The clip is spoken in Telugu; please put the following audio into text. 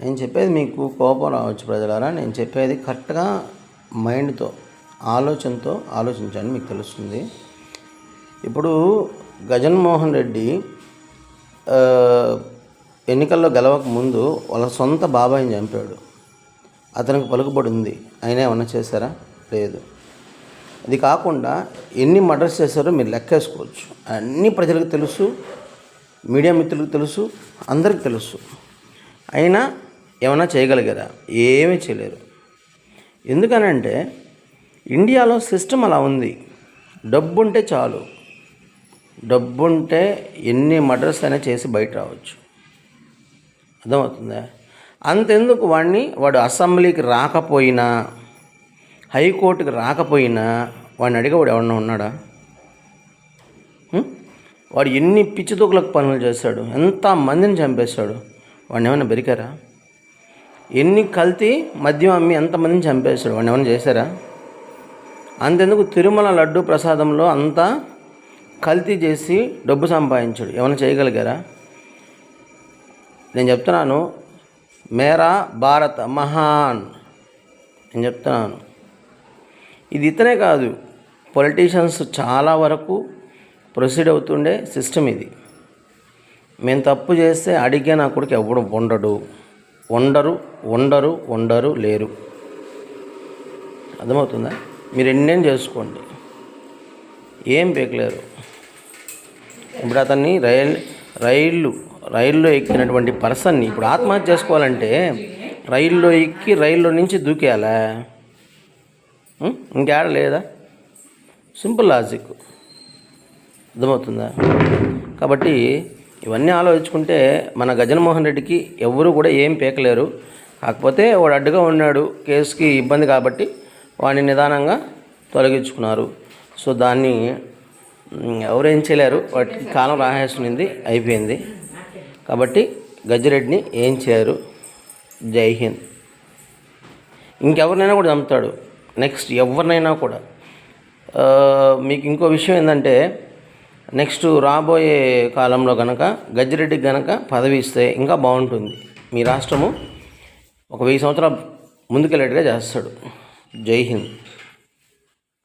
నేను చెప్పేది మీకు కోపం రావచ్చు ప్రజలారా. నేను చెప్పేది కరెక్ట్గా మైండ్తో ఆలోచనతో ఆలోచించండి మీకు తెలుస్తుంది. ఇప్పుడు గజన్మోహన్ రెడ్డి ఎన్నికల్లో గెలవక ముందు వాళ్ళ సొంత బాబాయిని చంపాడు. అతనికి పలుకుబడి ఉంది. అయినా ఏమన్నా చేశారా? లేదు. అది కాకుండా ఎన్ని మర్డర్స్ చేశారో మీరు లెక్కేసుకోవచ్చు. అన్ని ప్రజలకు తెలుసు మీడియా మిత్రులకు తెలుసు అందరికి తెలుసు. అయినా ఏమైనా చేయగలిగారా? ఏమీ చేయలేరు. ఎందుకనంటే ఇండియాలో సిస్టమ్ అలా ఉంది. డబ్బు ఉంటే చాలు. డబ్బు ఉంటే ఎన్ని మర్డర్స్ అయినా చేసి బయట రావచ్చు. అర్థమవుతుందా? అంతెందుకు వాడిని వాడు అసెంబ్లీకి రాకపోయినా హైకోర్టుకి రాకపోయినా వాడిని అడిగేవాడు ఎవడన్నా ఉన్నాడా? వాడు ఎన్ని పిచ్చితూకులకు పనులు చేశాడు? ఎంత మందిని చంపేశాడు? వాడిని ఏమైనా బెరికారా? ఎన్ని కల్తీ మద్యం అమ్మి ఎంతమందిని చంపేశాడు? వాడిని ఏమైనా చేశారా? అంతెందుకు తిరుమల లడ్డు ప్రసాదంలో అంతా కల్తీ చేసి డబ్బు సంపాదించాడు. ఏమైనా చేయగలిగారా? నేను చెప్తున్నాను మేరా భారత్ మహాన్. నేను చెప్తున్నాను. ఇది ఇతనే కాదు పొలిటీషియన్స్ చాలా వరకు ప్రొసీడ్ అవుతుండే సిస్టమ్ ఇది. మేము తప్పు చేస్తే అడిగే నా కొడుకు ఎవడు ఉండడు. ఉండరు ఉండరు ఉండరు లేరు. అర్థమవుతుందా? మీరు ఎన్నేం చేసుకోండి. ఏం పీకలేరు. ఇప్పుడు అతన్ని రైల్ రైళ్ళు రైల్లో ఎక్కినటువంటి పర్సన్ని ఇప్పుడు ఆత్మహత్య చేసుకోవాలంటే రైల్లో ఎక్కి రైల్లో నుంచి దూకేయాలా? ఇంకేడ లేదా? Simple logic. అర్థమవుతుందా? కాబట్టి ఇవన్నీ ఆలోచించుకుంటే మన గజన్మోహన్ రెడ్డికి ఎవరు కూడా ఏం పీకలేరు. కాకపోతే వాడు అడ్డుగా ఉన్నాడు కేసుకి ఇబ్బంది కాబట్టి వాడిని నిదానంగా తొలగించుకున్నారు. సో దాన్ని ఎవరు ఎవరేం చేయలేరు. వాటికి కాలం రాసేస్తుంది అయిపోయింది. కాబట్టి గజ్జిరెడ్డిని ఏం చేయరు. జై హింద్. ఇంకెవరినైనా కూడా చంపుతాడు. నెక్స్ట్ ఎవరినైనా కూడా. మీకు ఇంకో విషయం ఏంటంటే నెక్స్ట్ రాబోయే కాలంలో కనుక గజ్జిరెడ్డికి కనుక పదవి ఇస్తే ఇంకా బాగుంటుంది. మీ రాష్ట్రము ఒక వెయ్యి సంవత్సరాలు ముందుకెళ్ళేట్టుగా చేస్తాడు. జై హింద్.